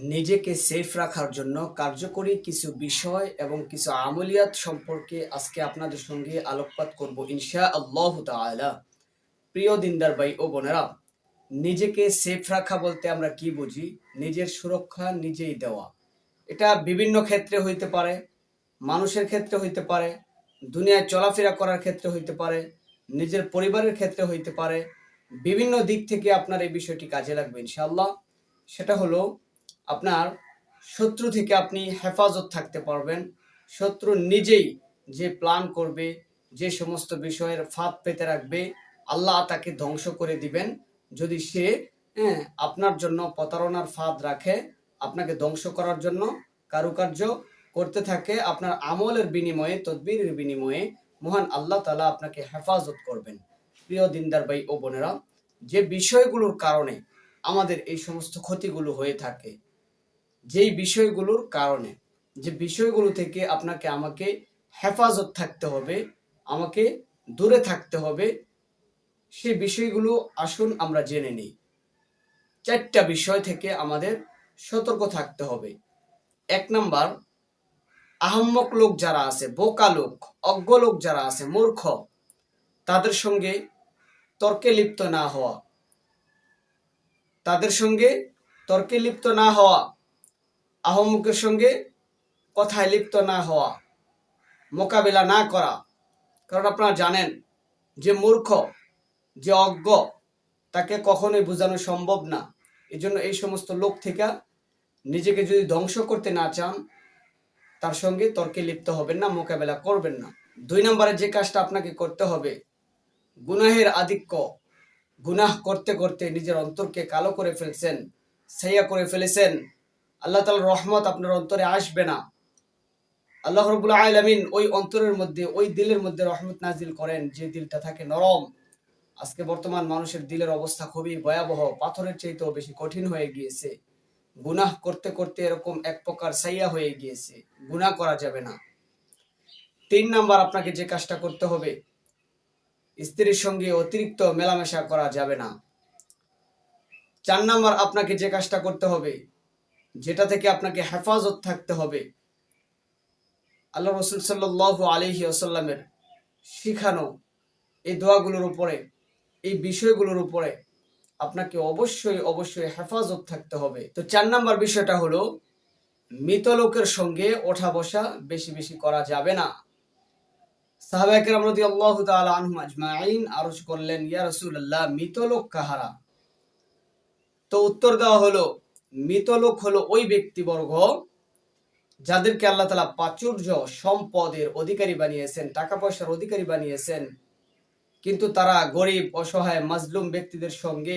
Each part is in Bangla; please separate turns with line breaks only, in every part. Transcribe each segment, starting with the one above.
নিজেকে সেফ রাখার জন্য কার্যকরী কিছু বিষয় এবং কিছু আমলিয়াত সম্পর্কে আজকে আপনাদের সঙ্গে আলোকপাত করব ইনশা আল্লাহ তাআলা। প্রিয় দিনদার ভাই ও বোনেরা, নিজেকে সেফ রাখা বলতে আমরা কি বুঝি? নিজের সুরক্ষা নিজেই দেওয়া। এটা বিভিন্ন ক্ষেত্রে হইতে পারে, মানুষের ক্ষেত্রে হইতে পারে, দুনিয়ায় চলাফেরা করার ক্ষেত্রে হইতে পারে, নিজের পরিবারের ক্ষেত্রে হইতে পারে, বিভিন্ন দিক থেকে আপনার এই বিষয়টি কাজে লাগবে ইনশাআল্লাহ। সেটা হলো আপনার শত্রু থেকে আপনি হেফাজত থাকতে পারবেন। শত্রু নিজেই যে প্ল্যান করবে, যে সমস্ত বিষয়ের ফাঁদ পেতে রাখবে, আল্লাহ তাকে ধ্বংস করে দিবেন। যদি সে হ্যাঁ আপনার জন্য প্রতারণার ফাঁদ রাখে, আপনাকে ধ্বংস করার জন্য কারুকার্য করতে থাকে, আপনার আমলের বিনিময়ে, তদবিরের বিনিময়ে মহান আল্লাহ তালা আপনাকে হেফাজত করবেন। প্রিয় দিনদার ভাই ও বোনেরা, যে বিষয়গুলোর কারণে আমাদের এই সমস্ত ক্ষতিগুলো হয়ে থাকে যেই বিষয়গুলোর কারণে, যে বিষয়গুলো থেকে আপনাকে আমাকে হেফাজত থাকতে হবে, আমাকে দূরে থাকতে হবে সেই বিষয়গুলো আসুন আমরা জেনে নিই। চারটা বিষয় থেকে আমাদের সতর্ক থাকতে হবে। এক নাম্বার, আহম্মক লোক যারা আছে, বোকা লোক, অজ্ঞ লোক যারা আছে, মূর্খ, তাদের সঙ্গে তর্কে লিপ্ত না হওয়া। তাদের সঙ্গে তর্কে লিপ্ত না হওয়া। আহম্মকের সঙ্গে কথায় লিপ্ত না হওয়া, মোকাবেলা না করা। কারণ আপনারা জানেন, যে মূর্খ, যে অজ্ঞ, তাকে কখনোই বোঝানো সম্ভব না। এই জন্য এই সমস্ত লোক থেকে নিজেকে যদি ধ্বংস করতে না চান, তার সঙ্গে তর্কে লিপ্ত হবেন না, মোকাবেলা করবেন না। দুই নম্বরে যে কাজটা আপনাকে করতে হবে, গুনাহের আধিক্য, গুনাহ করতে করতে নিজের অন্তরকে কালো করে ফেলছেন সাইয়া করে ফেলেছেন আল্লাহ তালার রহমত আপনার অন্তরে আসবে না। আল্লাহ রবুল্লা আলমিন ওই অন্তরের মধ্যে, ওই দিলের মধ্যে রহমত নাজিল করেন, যে দিলটা থাকে নরম। আজকে বর্তমান মানুষের দিলের অবস্থা খুবই ভয়াবহ, পাথরের চাইতেও বেশি কঠিন হয়ে গিয়েছে। গুনাহ করতে করতে এরকম এক প্রকার সাইয়া হয়ে গিয়েছে, গুনাহ করা যাবে না। তিন নাম্বার আপনাকে যে কাজটা করতে হবে, স্ত্রীর সঙ্গে অতিরিক্ত মেলামেশা করা যাবে না। চার নাম্বার আপনাকে যে কাজটা করতে হবে যেটা থেকে আপনাকে হেফাজত থাকতে হবে। আল্লাহ রসুল সাল্লাহ আলহি আসাল্লামের শিখানো এই দোয়াগুলোর উপরে, এই বিষয়গুলোর উপরে আপনাকে অবশ্যই অবশ্যই হেফাজত থাকতে হবে। তো চার নাম্বার বিষয়টা হলো, মৃত লোকের সঙ্গে ওঠা বসা বেশি বেশি করা যাবে না। সাহাবাহিকের আরজ করলেন, ইয়া রসুল্লাহ মৃত লোক কাহারা? তো উত্তর দেওয়া হলো মৃত লোক হলো ওই ব্যক্তিবর্গ যাদেরকে আল্লাহ তালা প্রাচুর্য সম্পদের অধিকারী বানিয়েছেন টাকা পয়সার অধিকারী বানিয়েছেন। কিন্তু তারা গরিব, অসহায়, মাজলুম ব্যক্তিদের সঙ্গে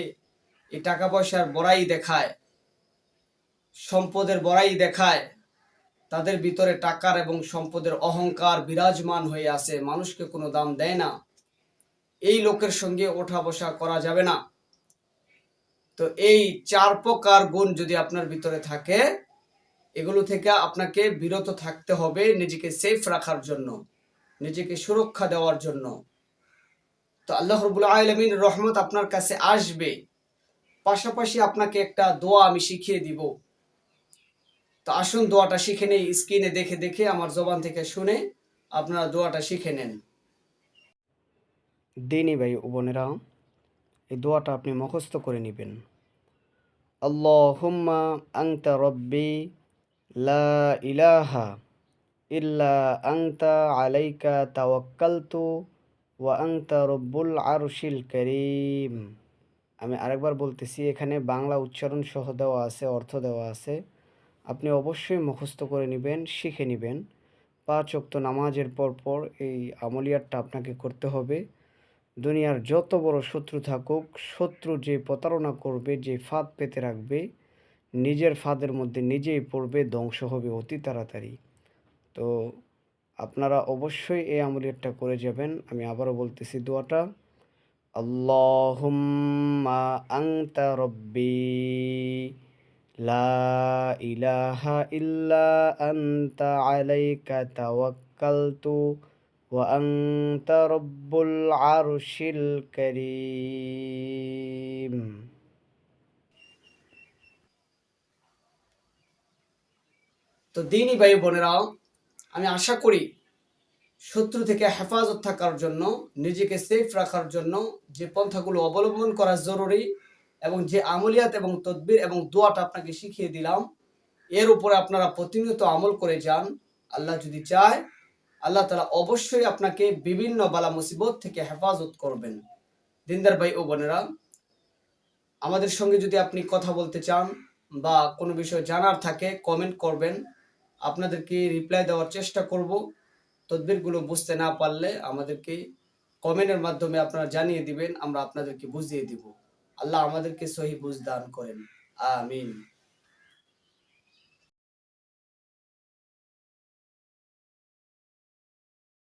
এই টাকা পয়সার বড়াই দেখায়, সম্পদের বড়াই দেখায়। তাদের ভিতরে টাকার এবং সম্পদের অহংকার বিরাজমান হয়ে আছে। মানুষকে কোনো দাম দেয় না। এই লোকের সঙ্গে ওঠা বসা করা যাবে না। তো এই চার প্রকার গুণ যদি আপনার ভিতরে থাকে, এগুলো থেকে আপনাকে বিরত থাকতে হবে নিজেকে সেফ রাখার জন্য, নিজেকে সুরক্ষা দেওয়ার জন্য। তো আল্লাহ রবুল আলমিন রহমত আপনার কাছে আসবে, পাশাপাশি আপনাকে একটা দোয়া আমি শিখিয়ে দিব। তো আসুন দোয়াটা শিখে নেই, স্ক্রিনে দেখে দেখে আমার জবান থেকে শুনে আপনারা দোয়াটা শিখে নেন।
দিনী ভাই বোনেরা এই দোয়াটা আপনি মুখস্থ করে নেবেন। আল্লাহুম্মা আংতা রব্বি লা ইলাহা ইল্লা আংতা আলাইকা তাওয়াক্কালতু ওয়া আংতা রব্বুল আরশিল করিম। আমি আরেকবার বলতেছি, এখানে বাংলা উচ্চারণ সহ দেওয়া আছে, অর্থ দেওয়া আছে। আপনি অবশ্যই মুখস্থ করে নেবেন, শিখে নেবেন। পাঁচ অক্ত নামাজের পর পর এই আমলিয়াতটা আপনাকে করতে হবে। দুনিয়ার যত বড় শত্রু থাকুক, শত্রু যে প্রতারণা করবে, যে ফাঁদ পেতে রাখবে, নিজের ফাঁদের মধ্যে নিজেই পড়বে, ধ্বংস হবে অতি তাড়াতাড়ি। তো আপনারা অবশ্যই এই আমলিয়াতটা করে যাবেন। আমি আবারও বলতেছি দোয়াটা, আল্লাহুম্মা আংতা রব্বি লা ইলাহা ইল্লা আনতা আলাইকা তাওয়াক্কালতু وأنت رب العرش الكريم
তো দিনই ভাই বোনেরা আমি আশা করি শত্রু থেকে হেফাজত থাকার জন্য নিজেকে সেফ রাখার জন্য যে পন্থাগুলো অবলম্বন করা জরুরি এবং যে আমলিয়াত এবং তদবির এবং দোয়াটা আপনাকে শিখিয়ে দিলাম এর উপরে আপনারা প্রতিনিয়ত আমল করে যান আল্লাহ যদি চায় আল্লাহ তালা অবশ্যই আপনাকে বিভিন্ন বালা মুসিবত থেকে হেফাজত করবেন। দিনদার ভাই ও বোনেরা, আমাদের সঙ্গে যদি আপনি কথা বলতে চান বা কোনো বিষয় জানার থাকে কমেন্ট করবেন। আপনাদেরকে রিপ্লাই দেওয়ার চেষ্টা করব। তদবিরগুলো বুঝতে না পারলে আমাদেরকে কমেন্টের মাধ্যমে আপনারা জানিয়ে দিবেন, আমরা আপনাদেরকে বুঝিয়ে দিব। আল্লাহ আমাদেরকে সহি বুঝ দান করেন। আমিন।